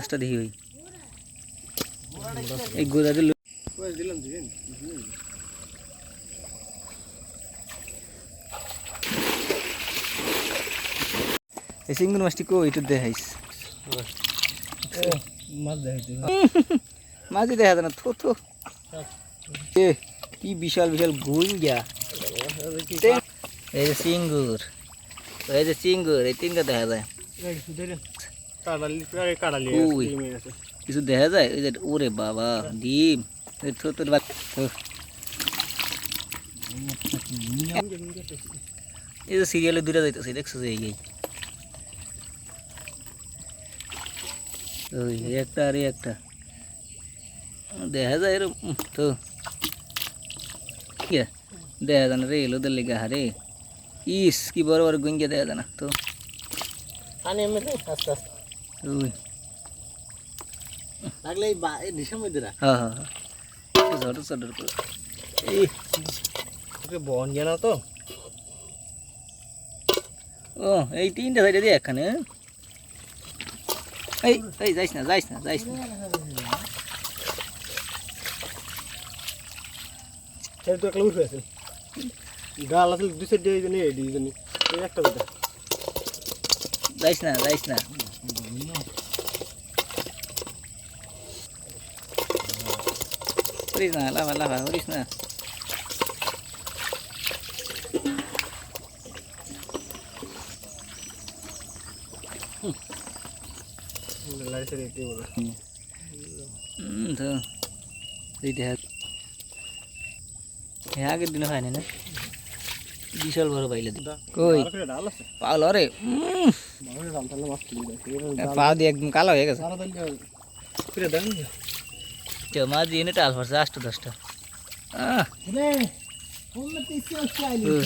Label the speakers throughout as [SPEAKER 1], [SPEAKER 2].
[SPEAKER 1] গাছটা দেখি এই গোদাতে এই সিঙ্গুর মাছটি কো একটু দেখাইস।
[SPEAKER 2] মাছ
[SPEAKER 1] দেখা যায় না, থো থো। এ, কি বিশাল বিশাল গুইঙ্গা। এই যে সিঙ্গুর। এই যে সিঙ্গুর, এই তিনটা দেখা যায়। কিছু দেখা যায়? ওই যে ওরে বাবা ডিম। তোর এই যে সিরিয়ালে দুটা যাইতেছে দেখছ যে এই। ওই একটা আর একটা। দেখা যায় এরকম তো। দেখা যায় না রে এলোদের লেগে হারে ইস কি বড় বড় গুঙ্গে দেখা যায় না তো।
[SPEAKER 2] আস্তে আস্তে। লাগলে এই বা এই ডিশের মধ্যে রাখ।
[SPEAKER 1] হ্যাঁ হ্যাঁ হ্যাঁ। করে। এই
[SPEAKER 2] ওকে বন জানা তো।
[SPEAKER 1] ও এই তিনটা সাইডে দিয়ে একখানে এই এই যাইস না যাইস না যাইস না।
[SPEAKER 2] তো উঠে আছে। গাল আছে দুই সাইড দিয়ে এই একটা
[SPEAKER 1] যাইস না যাইস না। করিস না লাফা করিস না আগের দিনে বিশাল বড় দিন কই? পাগল রে
[SPEAKER 2] দেয়
[SPEAKER 1] পা দিয়ে একদম কালো হয়ে গেছে। আটটা দশটা। আহ।
[SPEAKER 2] রে কোন তিসি আছে আইলি
[SPEAKER 1] ওই।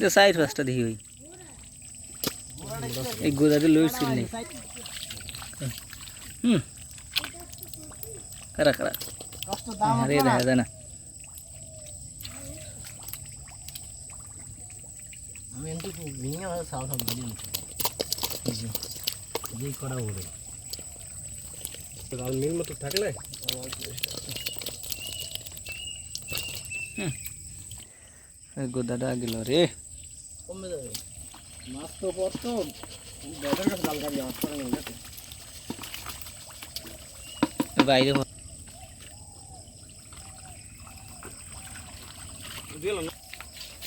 [SPEAKER 1] তো সাইড ফার্স্টটা দেখি ওই। এই গোদাতে লোড ছিল নেই হুম। কারা কারা আরে দেখা যায় না।
[SPEAKER 2] সাউন্ড সাউন্ড দিই যে যেই করা ওরে ডাল মিল মতো থাকলে
[SPEAKER 1] গোদাটা গেল রে
[SPEAKER 2] কমে যাবে মাছ তো পর তো বেদার কাছে ডাল কাটি মাছ করে নিয়ে
[SPEAKER 1] বাইরে
[SPEAKER 2] দিল না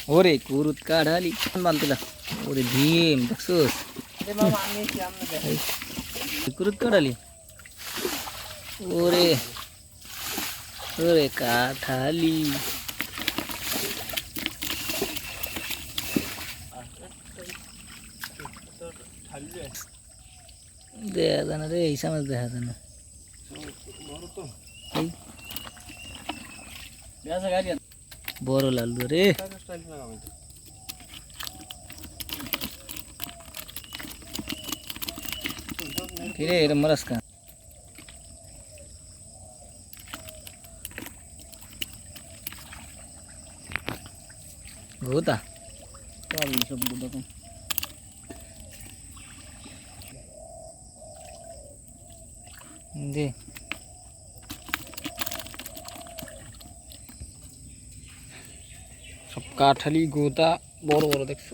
[SPEAKER 1] ওরে কুরুত কাড়ালি বানতেলা ওরে ভীম দেখছোস?
[SPEAKER 2] এ মামা আমি সামনে দেখাই
[SPEAKER 1] কুরুত কাড়ালি ওরে ওরে কাঠালি। দেখা যায় না রে এই সামাজ দেখা যায় না এই।
[SPEAKER 2] বেসা গাড়ি
[SPEAKER 1] বড় লালু রে
[SPEAKER 2] স্টাইল লাগাবো
[SPEAKER 1] কিরে এরম মারাস কা গোদা
[SPEAKER 2] চল সব দেখুন
[SPEAKER 1] দে সব কাঠালি গোদা বড় বড় দেখছ?